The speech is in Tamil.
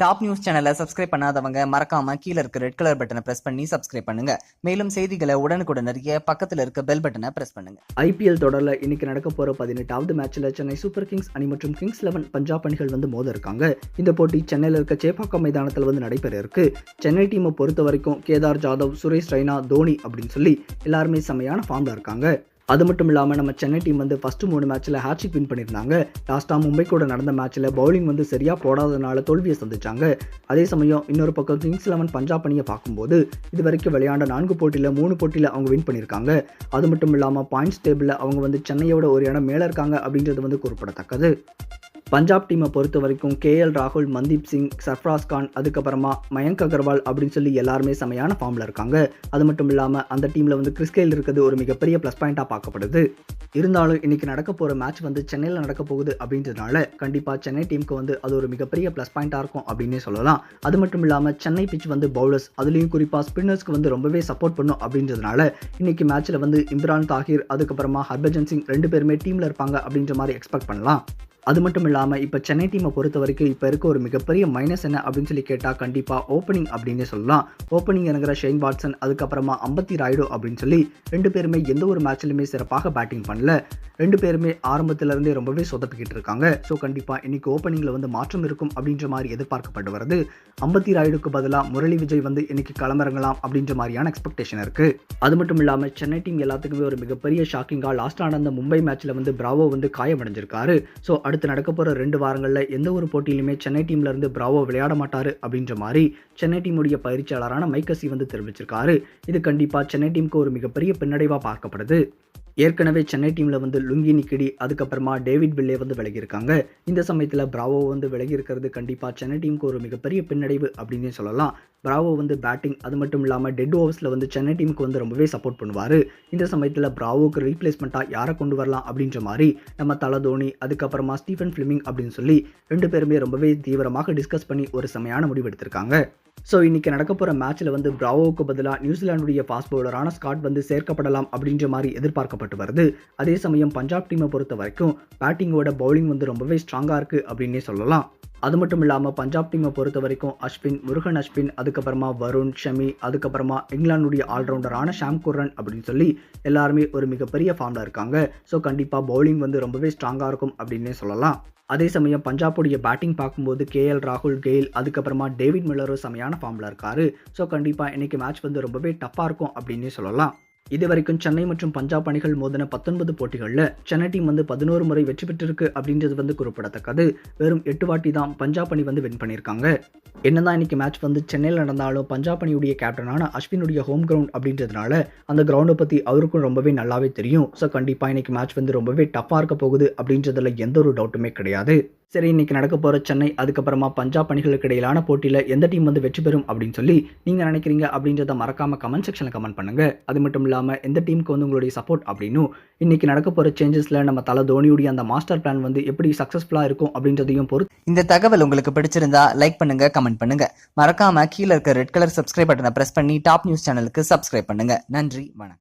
டாப் நியூஸ் சேனலை சப்ஸ்கிரைப் பண்ணாதவங்க மறக்காம கீழே இருக்க ரெட் கலர் பட்டனை பிரஸ் பண்ணி சப்ஸ்கிரைப் பண்ணுங்க. மேலும் செய்திகளை உடனுக்குடன் அறிய பக்கத்தில் இருக்க பெல் பட்டனை பிரஸ் பண்ணுங்க. ஐபிஎல் தொடரில் இன்னைக்கு நடக்க போற பதினெட்டாவது மேட்ச்ல சென்னை சூப்பர் கிங்ஸ் அணி மற்றும் கிங்ஸ் லெவன் பஞ்சாப் அணிகள் வந்து மோத இருக்காங்க. இந்த போட்டி சென்னையில் இருக்க சேப்பாக்கம் மைதானத்தில் வந்து நடைபெற இருக்கு. சென்னை டீமை பொறுத்த வரைக்கும் கேதார் ஜாதவ் சுரேஷ் ரெய்னா தோனி அப்படின்னு சொல்லி எல்லாருமே செமையான ஃபார்ம்ல இருக்காங்க. அது மட்டும் இல்லாமல் நம்ம சென்னை டீம் வந்து ஃபஸ்ட்டு மூணு மேட்ச்சில் ஹேட்ரிக் வின் பண்ணியிருந்தாங்க. லாஸ்ட்டாக மும்பை கூட நடந்த மேட்ச்சில் பவுலிங் வந்து சரியாக போடாதனால தோல்வியை சந்திச்சாங்க. அதே சமயம் இன்னொரு பக்கம் கிங்ஸ் லெவன் பஞ்சாப் அணியை பார்க்கும்போது இது வரைக்கும் விளையாண்ட நான்கு போட்டியில் மூணு போட்டியில் அவங்க வின் பண்ணியிருக்காங்க. அது மட்டும் இல்லாமல் பாயிண்ட்ஸ் டேபிளில் அவங்க வந்து சென்னையோட ஒரு இடம் மேலே இருக்காங்க அப்படின்றது வந்து குறிப்பிடத்தக்கது. பஞ்சாப் டீமை பொறுத்த வரைக்கும் கேஎல் ராகுல் மந்தீப் சிங் சர்ஃப்ராஸ் கான் அதுக்கப்புறமா மயங்க் அகர்வால் அப்படின்னு சொல்லி எல்லாருமே செமையான ஃபார்மில் இருக்காங்க. அது மட்டும் இல்லாமல் அந்த டீமில் வந்து கிறிஸ்கேல் இருக்கிறது ஒரு மிகப்பெரிய ப்ளஸ் பாயிண்ட்டாக பார்க்கப்படுது. இருந்தாலும் இன்றைக்கி நடக்க போகிற மேட்ச் வந்து சென்னையில் நடக்க போகுது அப்படின்றதுனால கண்டிப்பாக சென்னை டீமுக்கு வந்து அது ஒரு மிகப்பெரிய ப்ளஸ் பாயிண்ட்டாக இருக்கும் அப்படின்னே சொல்லலாம். அது மட்டும் இல்லாமல் சென்னை பிச் வந்து பவுலர்ஸ் அதுலேயும் குறிப்பாக ஸ்பின்னர்ஸ்க்கு வந்து ரொம்பவே சப்போர்ட் பண்ணும் அப்படின்றதுனால இன்றைக்கி மேட்ச்சில் வந்து இம்ரான் தாகிர் அதுக்கப்புறமா ஹர்பஜன் சிங் ரெண்டு பேருமே டீமில் இருப்பாங்க அப்படின்ற மாதிரி எக்ஸ்பெக்ட் பண்ணலாம். அது மட்டும் இல்லாமல் இப்போ சென்னை டீமை பொறுத்த வரைக்கும் இப்போ இருக்க ஒரு மிகப்பெரிய மைனஸ் என்ன அப்படின்னு சொல்லி கேட்டால் கண்டிப்பாக ஓப்பனிங் அப்படின்னே சொல்லலாம். ஓப்பனிங் இறங்குற ஷெயின் வாட்சன் அதுக்கப்புறமா அம்பத்தி ராய்டு அப்படின்னு சொல்லி ரெண்டு பேருமே எந்த ஒரு மேட்ச்லையுமே சிறப்பாக பேட்டிங் பண்ணல. ரெண்டு பேருமே ஆரம்பத்திலேருந்தே ரொம்பவே சொதப்பிக்கிட்டு இருக்காங்க. ஸோ கண்டிப்பாக இன்றைக்கி ஓப்பனிங்கில் வந்து மாற்றம் இருக்கும் அப்படின்ற மாதிரி எதிர்பார்க்கப்பட்டு வருது. அம்பத்தி ராய்டுக்கு பதிலாக முரளி விஜய் வந்து இன்னைக்கு களமிறங்கலாம் அப்படின்ற மாதிரியான எக்ஸ்பெக்டேஷன் இருக்குது அது மட்டும் இல்லாமல் சென்னை டீம் எல்லாத்துக்குமே ஒரு மிகப்பெரிய ஷாக்கிங்காக லாஸ்ட் ஆனந்த மும்பை மேட்ச்சில் வந்து பிராவோ வந்து காயமடைஞ்சிருக்காரு. ஸோ அடுத்து நடக்க போகிற ரெண்டு வாரங்களில் எந்த ஒரு போட்டியிலுமே சென்னை டீம்ல இருந்து பிராவோ விளையாட மாட்டாரு அப்படின்ற மாதிரி சென்னை டீமுடைய பயிற்சியாளரான மைக்கசி வந்து தெரிவிச்சிருக்காரு. இது கண்டிப்பாக சென்னை டீமுக்கு ஒரு மிகப்பெரிய பின்னடைவாக பார்க்கப்படுது. ஏற்கனவே சென்னை டீமில் வந்து லுங்கி நிக்கிடி அதுக்கப்புறமா டேவிட் பில்லே வந்து விலகியிருக்காங்க. இந்த சமயத்தில் பிராவோ வந்து விலகி இருக்கிறது கண்டிப்பாக சென்னை டீமுக்கு ஒரு மிகப்பெரிய பின்னடைவு அப்படின்னே சொல்லலாம். பிராவோ வந்து பேட்டிங் அது மட்டும் இல்லாமல் டெட் ஓவர்ஸில் வந்து சென்னை டீமுக்கு வந்து ரொம்பவே சப்போர்ட் பண்ணுவார். இந்த சமயத்தில் பிராவோக்கு ரீப்ளேஸ்மெண்ட்டாக யாரை கொண்டு வரலாம் அப்படின்ற மாதிரி நம்ம தலை தோனி அதுக்கப்புறமா ஸ்டீஃபன் ஃபிலிமிங் அப்படின்னு சொல்லி ரெண்டு பேருமே ரொம்பவே தீவிரமாக டிஸ்கஸ் பண்ணி ஒரு செமையான முடிவு எடுத்திருக்காங்க. ஸோ இன்றைக்கி நடக்க போகிற மேட்ச்சில் வந்து பிராவோவுக்கு பதிலாக நியூசிலாந்துடைய ஃபாஸ்ட் பவுலரான ஸ்காட் வந்து சேர்க்கப்படலாம் அப்படின்ற மாதிரி எதிர்பார்க்கப்பட்டு வருது. அதே சமயம் பஞ்சாப் டீமை பொறுத்த வரைக்கும் பேட்டிங்கோட பவுலிங் வந்து ரொம்பவே ஸ்ட்ராங்காக இருக்குது அப்படின்னே சொல்லலாம். அது மட்டும் இல்லாமல் பஞ்சாப் டீமை பொறுத்த வரைக்கும் அஸ்வின் முருகன் அஸ்வின் அதுக்கப்புறமா வருண் ஷமி அதுக்கப்புறமா இங்கிலாந்துடைய ஆல்ரவுண்டரான ஷாம் குர்ரன் அப்படின்னு சொல்லி எல்லாருமே ஒரு மிகப்பெரிய ஃபார்மில் இருக்காங்க. ஸோ கண்டிப்பாக பவுலிங் வந்து ரொம்பவே ஸ்ட்ராங்காக இருக்கும் அப்படின்னே சொல்லலாம். அதே சமயம் பஞ்சாபுடைய பேட்டிங் பார்க்கும்போது கேஎல் ராகுல் கெயில் அதுக்கப்புறமா டேவிட் மில்லரும் செமையான ஃபார்மில் இருக்காரு. ஸோ கண்டிப்பாக இன்னைக்கு மேட்ச் வந்து ரொம்பவே டஃப்பாக இருக்கும் அப்படின்னே சொல்லலாம். இதுவரைக்கும் சென்னை மற்றும் பஞ்சாப் அணிகள் மோதின பத்தொன்பது போட்டிகளில் சென்னை டீம் வந்து பதினோரு முறை வெற்றி பெற்றிருக்கு அப்படின்றது வந்து குறிப்பிடத்தக்கது. வெறும் எட்டு வாட்டி தான் பஞ்சாப் அணி வந்து வின் பண்ணியிருக்காங்க. என்னதான் இன்னைக்கு மேட்ச் வந்து சென்னையில் நடந்தாலும் பஞ்சாப் அணியுடைய கேப்டனான அஸ்வினுடைய ஹோம் கிரவுண்ட் அப்படின்றதுனால அந்த கிரவுண்டை பற்றி அவருக்கும் ரொம்பவே நல்லாவே தெரியும். ஸோ கண்டிப்பாக இன்னைக்கு மேட்ச் வந்து ரொம்பவே டஃப்பாக இருக்க போகுது அப்படின்றதுல எந்த ஒரு டவுட்டுமே கிடையாது. சரி இன்னைக்கு நடக்க போகிற சென்னை அதுக்கப்புறமா பஞ்சாப் அணிகளுக்கு இடையிலான போட்டியில் எந்த டீம் வந்து வெற்றி பெறும் அப்படின்னு சொல்லி நீங்கள் நினைக்கிறீங்க அப்படின்றத மறக்காமல் கமெண்ட் செக்ஷனில் கமெண்ட் பண்ணுங்கள் அது மட்டும் இல்லாமல் எந்த டீமுக்கு வந்து உங்களுடைய சப்போர்ட் அப்படின்னும் இன்னைக்கு நடக்க போகிற சேஞ்சஸில் நம்ம தலை தோனியுடைய அந்த மாஸ்டர் பிளான் வந்து எப்படி சக்ஸஸ்ஃபுல்லாக இருக்கும் அப்படின்றதையும் பொறுத்து இந்த தகவல் உங்களுக்கு பிடிச்சிருந்தா லைக் பண்ணுங்க கமெண்ட் பண்ணுங்க. மறக்காமல் கீழே இருக்க ரெட் கலர் சப்ஸ்கிரைப் பட்டனை ப்ரெஸ் பண்ணி டாப் நியூஸ் சேனலுக்கு சப்ஸ்கிரைப் பண்ணுங்க. நன்றி வணக்கம்.